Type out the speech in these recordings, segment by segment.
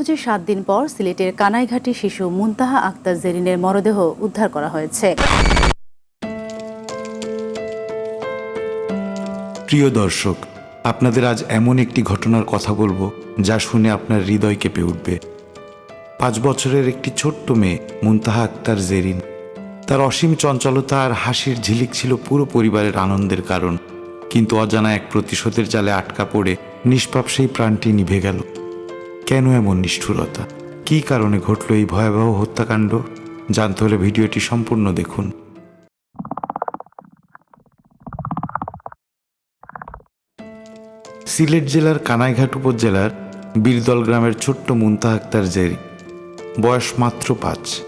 নিখোঁজের সাত দিন পর সিলেটের কানাইঘাটি শিশু মুনতাহা আক্তার জেরিনের মরদেহ উদ্ধার করা হয়েছে। প্রিয় দর্শক, আপনাদের আজ এমন একটি ঘটনার কথা বলব যা শুনে আপনার হৃদয় কেঁপে উঠবে। পাঁচ বছরের একটি ছোট্ট মেয়ে, মুনতাহা আক্তার জেরিন, তার অসীম চঞ্চলতা আর হাসির ঝিলিক ছিল পুরো পরিবারের আনন্দের কারণ। কিন্তু অজানা এক প্রতিশোধের জালে আটকা পড়ে নিষ্পাপ সেই প্রাণটি নিভে গেল। কেন এমন নিষ্ঠুরতা? কী কারণে ঘটল এই ভয়াবহ হত্যাকাণ্ড? জানতে হলে ভিডিওটি সম্পূর্ণ দেখুন। সিলেট জেলার কানাইঘাট উপজেলার বীরদল গ্রামের ছোট্ট মুনতাহা আক্তার জেরি। বয়স মাত্র পাঁচ।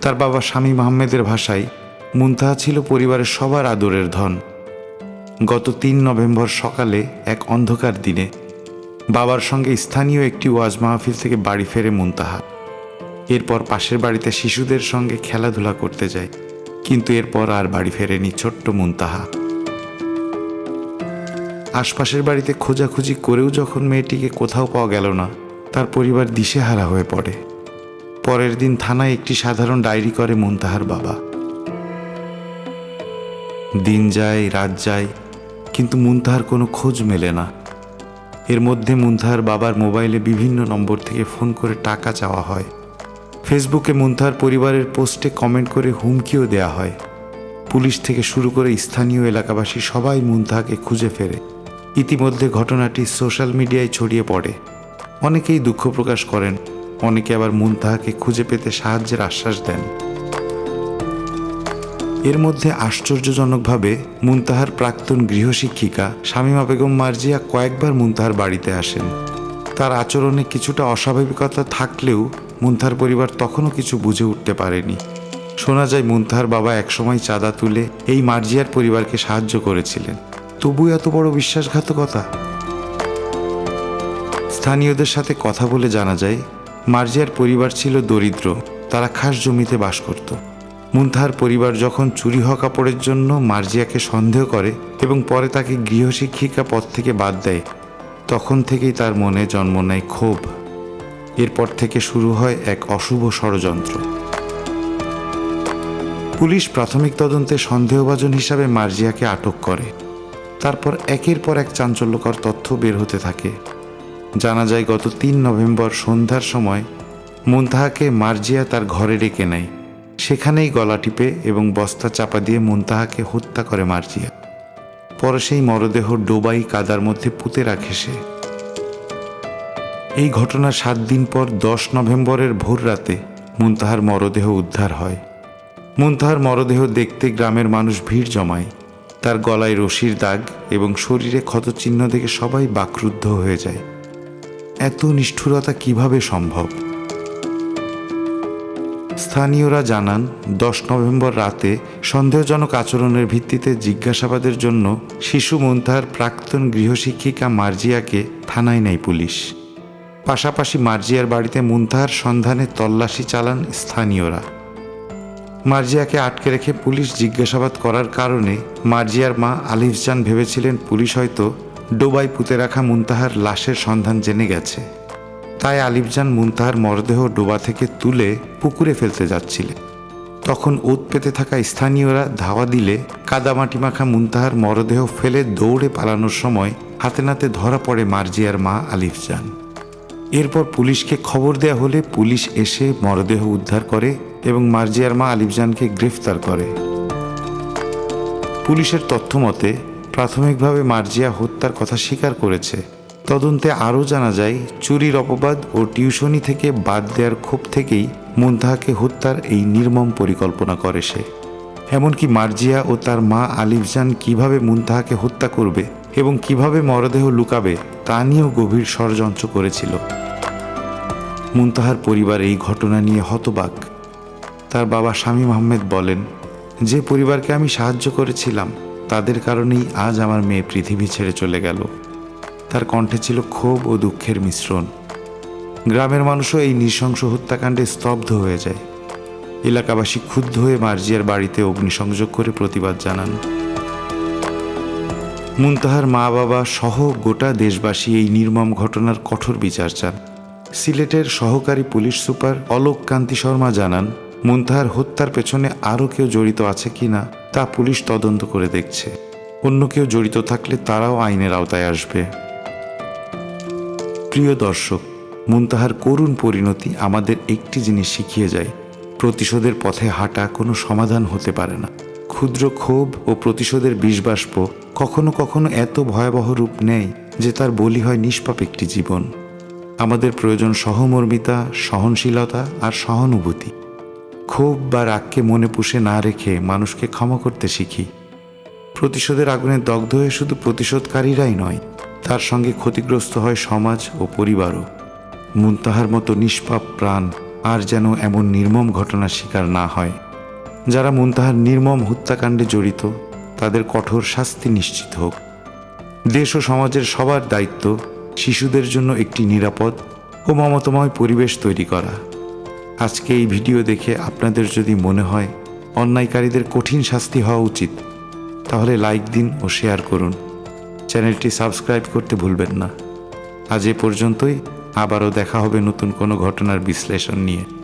তার বাবা স্বামী আহমেদের ভাষায় মুনতাহা ছিল পরিবারের সবার আদরের ধন। গত তিন নভেম্বর সকালে এক অন্ধকার দিনে বাবার সঙ্গে স্থানীয় একটি ওয়াজ মাহফিল থেকে বাড়ি ফেরে মুনতাহা এরপর পাশের বাড়িতে শিশুদের সঙ্গে খেলাধুলা করতে যায়, কিন্তু এরপর আর বাড়ি ফেরেনি ছোট্ট মুনতাহা। আশপাশের বাড়িতে খোঁজাখুঁজি করেও যখন মেয়েটিকে কোথাও পাওয়া গেল না, তার পরিবার দিশেহারা হয়ে পড়ে। পরের দিন থানায় একটি সাধারণ ডায়েরি করে মুনতাহার বাবা। দিন যায়, রাত যায়, কিন্তু মুনতাহার কোনো খোঁজ মেলে না। এর মধ্যে মুনতাহার বাবার মোবাইলে বিভিন্ন নম্বর থেকে ফোন করে টাকা চাওয়া হয়। ফেসবুকে মুনতাহার পরিবারের পোস্টে কমেন্ট করে হুমকিও দেয়া হয়। পুলিশ থেকে শুরু করে স্থানীয় এলাকাবাসী সবাই মুনতাহাকে খুঁজে ফেরে। ইতিমধ্যে ঘটনাটি সোশ্যাল মিডিয়ায় ছড়িয়ে পড়ে। অনেকেই দুঃখ প্রকাশ করেন, অনেকে আবার মুনতাহাকে খুঁজে পেতে সাহায্যের আশ্বাস দেন। এর মধ্যে আশ্চর্যজনকভাবে মুনতাহার প্রাক্তন গৃহশিক্ষিকা শামীমা বেগম মার্জিয়া কয়েকবার মুনতাহার বাড়িতে আসেন। তার আচরণে কিছুটা অস্বাভাবিকতা থাকলেও মুনতাহার পরিবার তখনও কিছু বুঝে উঠতে পারেনি। শোনা যায়, মুনতাহার বাবা একসময় চাঁদা তুলে এই মার্জিয়ার পরিবারকে সাহায্য করেছিলেন। তবু এত বড় বিশ্বাসঘাতকতা? স্থানীয়দের সাথে কথা বলে জানা যায়, মার্জিয়ার পরিবার ছিল দরিদ্র, তারা খাস জমিতে বাস করত। মুনতাহার পরিবার যখন চুরি হওয়া কাপড়ের জন্য মার্জিয়াকে সন্দেহ করে এবং পরে তাকে গৃহশিক্ষিকা পদ থেকে বাদ দেয়, তখন থেকেই তার মনে জন্ম নেয় ক্ষোভ। এরপর থেকে শুরু হয় এক অশুভ ষড়যন্ত্র। পুলিশ প্রাথমিক তদন্তে সন্দেহভাজন হিসাবে মার্জিয়াকে আটক করে। তারপর একের পর এক চাঞ্চল্যকর তথ্য বের হতে থাকে। জানা যায়, গত তিন নভেম্বর সন্ধ্যার সময় মুনতাহাকে মার্জিয়া তার ঘরে ডেকে নেয়। সেখানেই গলা টিপে এবং বস্তা চাপা দিয়ে মুনতাহাকে হত্যা করে মার্জিয়া। পরে সেই মরদেহ ডোবাই কাদার মধ্যে পুঁতে রাখে সে। এই ঘটনার সাত দিন পর দশ নভেম্বরের ভোর রাতে মুনতাহার মরদেহ উদ্ধার হয়। মুনতাহার মরদেহ দেখতে গ্রামের মানুষ ভিড় জমায়। তার গলায় রশির দাগ এবং শরীরে ক্ষতচিহ্ন দেখে সবাই বাকরুদ্ধ হয়ে যায়। এত নিষ্ঠুরতা কীভাবে সম্ভব? স্থানীয়রা জানান, দশ নভেম্বর রাতে সন্দেহজনক আচরণের ভিত্তিতে জিজ্ঞাসাবাদের জন্য শিশু মুনতাহার প্রাক্তন গৃহশিক্ষিকা মার্জিয়াকে থানায় নেয় পুলিশ। পাশাপাশি মার্জিয়ার বাড়িতে মুনতাহার সন্ধানে তল্লাশি চালান স্থানীয়রা। মার্জিয়াকে আটকে রেখে পুলিশ জিজ্ঞাসাবাদ করার কারণে মার্জিয়ার মা আলিফজান ভেবেছিলেন পুলিশ হয়তো ডোবাই পুঁতে রাখা মুনতাহার লাশের সন্ধান জেনে গেছে। তাই আলিফজান মুনতাহার মরদেহ ডোবা থেকে তুলে পুকুরে ফেলতে যাচ্ছিলেন তখন ওত পেতে থাকা স্থানীয়রা ধাওয়া দিলে কাদামাটি মাখা মুনতাহার মরদেহ ফেলে দৌড়ে পালানোর সময় হাতে নাতে ধরা পড়ে মার্জিয়ার মা আলিফজান। এরপর পুলিশকে খবর দেয়া হলে পুলিশ এসে মরদেহ উদ্ধার করে এবং মার্জিয়ার মা আলিফজানকে গ্রেফতার করে। পুলিশের তথ্য মতে প্রাথমিকভাবে মার্জিয়া হত্যার কথা স্বীকার করেছে তদন্তে আরও জানা যায়, চুরির অপবাদ ও টিউশনি থেকে বাদ দেওয়ার ক্ষোভ থেকেই মুনতাহাকে হত্যার এই নির্মম পরিকল্পনা করে সে। এমনকি মার্জিয়া ও তার মা আলিফজান কীভাবে মুনতাহাকে হত্যা করবে এবং কীভাবে মরদেহ লুকাবে, তা নিয়েও গভীর ষড়যন্ত্র করেছিল। মুনতাহার পরিবার এই ঘটনা নিয়ে হতবাক। তার বাবা শামীম আহমেদ বলেন, যে পরিবারকে আমি সাহায্য করেছিলাম, তাদের কারণেই আজ আমার মেয়ে পৃথিবী ছেড়ে চলে গেল। তার কণ্ঠে ছিল ক্ষোভ ও দুঃখের মিশ্রণ। গ্রামের মানুষও এই নৃশংস হত্যাকাণ্ডে স্তব্ধ হয়ে যায়। এলাকাবাসী ক্ষুব্ধ হয়ে মার্জিয়ার বাড়িতে অগ্নিসংযোগ করে প্রতিবাদ জানান। মুনতাহার মা বাবা সহ গোটা দেশবাসী এই নির্মম ঘটনার কঠোর বিচার চান। সিলেটের সহকারী পুলিশ সুপার অলোক কান্তি শর্মা জানান, মুনতাহার হত্যার পেছনে আরও কেউ জড়িত আছে কিনা তা পুলিশ তদন্ত করে দেখছে। অন্য কেউ জড়িত থাকলে তারাও আইনের আওতায় আসবে। প্রিয় দর্শক, মুনতাহার করুণ পরিণতি আমাদের একটি জিনিস শিখিয়ে যায়, প্রতিশোধের পথে হাঁটা কোনো সমাধান হতে পারে না। ক্ষুদ্র ক্ষোভ ও প্রতিশোধের বিষবাষ্প কখনো কখনো এত ভয়াবহ রূপ নেয় যে তার বলি হয় নিষ্পাপ একটি জীবন। আমাদের প্রয়োজন সহমর্মিতা, সহনশীলতা আর সহানুভূতি। ক্ষোভ বা রাগকে মনে পুষে না রেখে মানুষকে ক্ষমা করতে শিখি। প্রতিশোধের আগুনে দগ্ধ হয়ে শুধু প্রতিশোধকারীরাই নয় তার সঙ্গে ক্ষতিগ্রস্ত হয় সমাজ ও পরিবারও। মুনতাহার মতো নিষ্পাপ প্রাণ আর যেন এমন নির্মম ঘটনার শিকার না হয়। যারা মুনতাহার নির্মম হত্যাকাণ্ডে জড়িত, তাদের কঠোর শাস্তি নিশ্চিত হোক। দেশ ও সমাজের সবার দায়িত্ব শিশুদের জন্য একটি নিরাপদ ও মমতাময় পরিবেশ তৈরি করা। আজকে এই ভিডিও দেখে আপনাদের যদি মনে হয় অন্যায়কারীদের কঠিন শাস্তি হওয়া উচিত, তাহলে লাইক দিন ও শেয়ার করুন। চ্যানেলটি সাবস্ক্রাইব করতে ভুলবেন না। আজ এ পর্যন্তই। আবারও দেখা হবে নতুন কোনো ঘটনার বিশ্লেষণ নিয়ে।